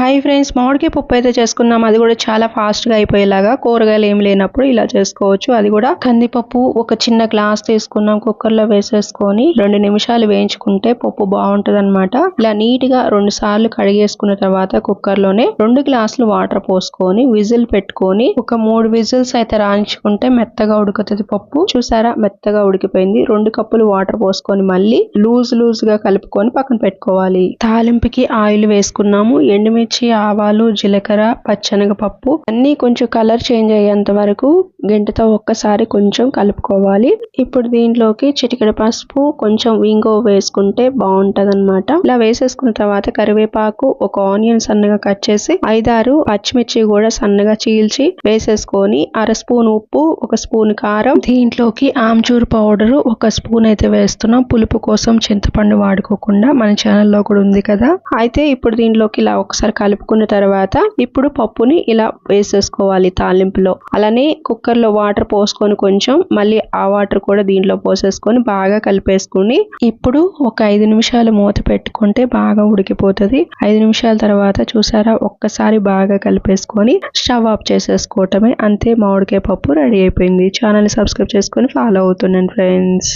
Hi friends మామిడికాయ పప్పు అయితే చేసుకున్నాం. అది కూడా చాలా ఫాస్ట్గా అయిపోయేలాగా కూరగాయలు ఏం లేనప్పుడు ఇలా చేసుకోవచ్చు. అది కూడా కందిపప్పు ఒక చిన్న గ్లాస్ తీసుకున్నాం కుక్కర్లో వేసేసుకొని రెండు నిమిషాలు వేయించుకుంటే పప్పు బాగుంటుంది అనమాట ఇలా నీట్గా రెండు సార్లు కడిగేసుకున్న తర్వాత కుక్కర్లోనే రెండు గ్లాసులు వాటర్ పోసుకొని విజిల్ పెట్టుకొని ఒక మూడు విజిల్స్ అయితే రాయించుకుంటే మెత్తగా ఉడుకుతుంది పప్పు. చూసారా? మెత్తగా ఉడికిపోయింది. రెండు కప్పులు వాటర్ పోసుకొని మళ్ళీ లూజ్ లూజ్గా కలుపుకొని పక్కన పెట్టుకోవాలి. తాలింపుకి ఆయిల్ వేసుకున్నాము. ఎండుమిర్చి ఆవాలు జీలకర్ర పచ్చనగపప్పు అన్ని కొంచెం కలర్ చేంజ్ అయ్యేంత వరకు గంటతో ఒక్కసారి కొంచెం కలుపుకోవాలి. ఇప్పుడు దీంట్లోకి చిటికెడ పసుపు కొంచెం వింగో వేసుకుంటే బాగుంటది అనమాట ఇలా వేసేసుకున్న తర్వాత కరివేపాకు ఒక ఆనియన్ సన్నగా కట్ చేసి ఐదారు పచ్చిమిర్చి కూడా సన్నగా చీల్చి వేసేసుకొని అర స్పూన్ ఉప్పు ఒక స్పూన్ కారం దీంట్లోకి ఆమ్చూర్ పౌడర్ ఒక స్పూన్ అయితే వేస్తున్నాం. పులుపు కోసం చింతపండు వాడుకోకుండా మన ఛానల్లో కూడా ఉంది కదా. అయితే ఇప్పుడు దీంట్లోకి ఇలా ఒకసారి కలుపుకున్న తర్వాత ఇప్పుడు పప్పుని ఇలా వేసేసుకోవాలి తాలింపులో. అలానే కుక్కర్లో వాటర్ పోసుకొని కొంచెం మళ్ళీ ఆ వాటర్ కూడా దీంట్లో పోసేసుకొని బాగా కలిపేసుకుని ఇప్పుడు ఒక ఐదు నిమిషాలు మూత పెట్టుకుంటే బాగా ఉడికిపోతుంది. ఐదు నిమిషాల తర్వాత చూసారా? ఒక్కసారి బాగా కలిపేసుకొని స్టవ్ ఆఫ్ చేసేసుకోవటమే. అంతే మామిడికాయ పప్పు రెడీ అయిపోయింది. ఛానల్ సబ్స్క్రైబ్ చేసుకొని ఫాలో అవుతున్నాను ఫ్రెండ్స్.